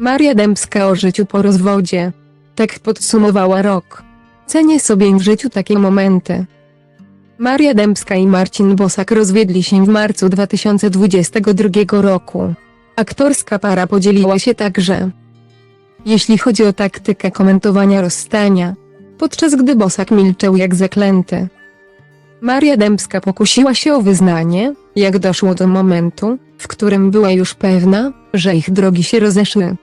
Maria Dębska o życiu po rozwodzie. Tak podsumowała rok. Cenię sobie w życiu takie momenty. Maria Dębska i Marcin Bosak rozwiedli się w marcu 2022 roku. Aktorska para podzieliła się także. Jeśli chodzi o taktykę komentowania rozstania, podczas gdy Bosak milczał jak zaklęty. Maria Dębska pokusiła się o wyznanie, jak doszło do momentu, w którym była już pewna, że ich drogi się rozeszły.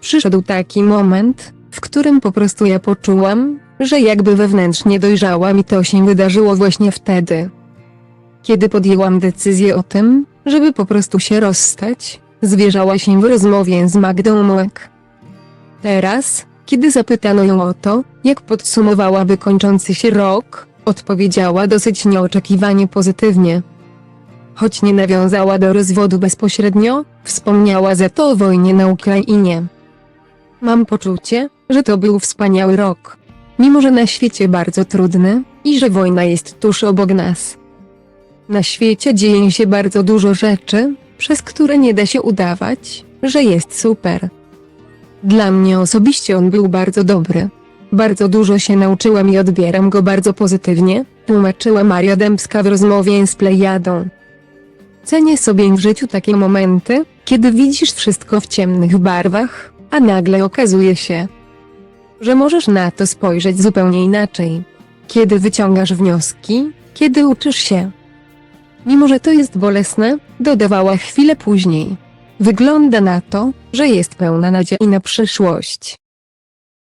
Przyszedł taki moment, w którym po prostu ja poczułam, że jakby wewnętrznie dojrzałam i to się wydarzyło właśnie wtedy. Kiedy podjęłam decyzję o tym, żeby po prostu się rozstać, zwierzała się w rozmowie z Magdą Mołek. Teraz, kiedy zapytano ją o to, jak podsumowałaby kończący się rok, odpowiedziała dosyć nieoczekiwanie pozytywnie. Choć nie nawiązała do rozwodu bezpośrednio, wspomniała za to o wojnie na Ukrainie. Mam poczucie, że to był wspaniały rok. Mimo, że na świecie bardzo trudny i że wojna jest tuż obok nas. Na świecie dzieje się bardzo dużo rzeczy, przez które nie da się udawać, że jest super. Dla mnie osobiście on był bardzo dobry. Bardzo dużo się nauczyłam i odbieram go bardzo pozytywnie, tłumaczyła Maria Dębska w rozmowie z Plejadą. Cenię sobie w życiu takie momenty, kiedy widzisz wszystko w ciemnych barwach, a nagle okazuje się, że możesz na to spojrzeć zupełnie inaczej. Kiedy wyciągasz wnioski, kiedy uczysz się. Mimo, że to jest bolesne, dodawała chwilę później. Wygląda na to, że jest pełna nadziei na przyszłość.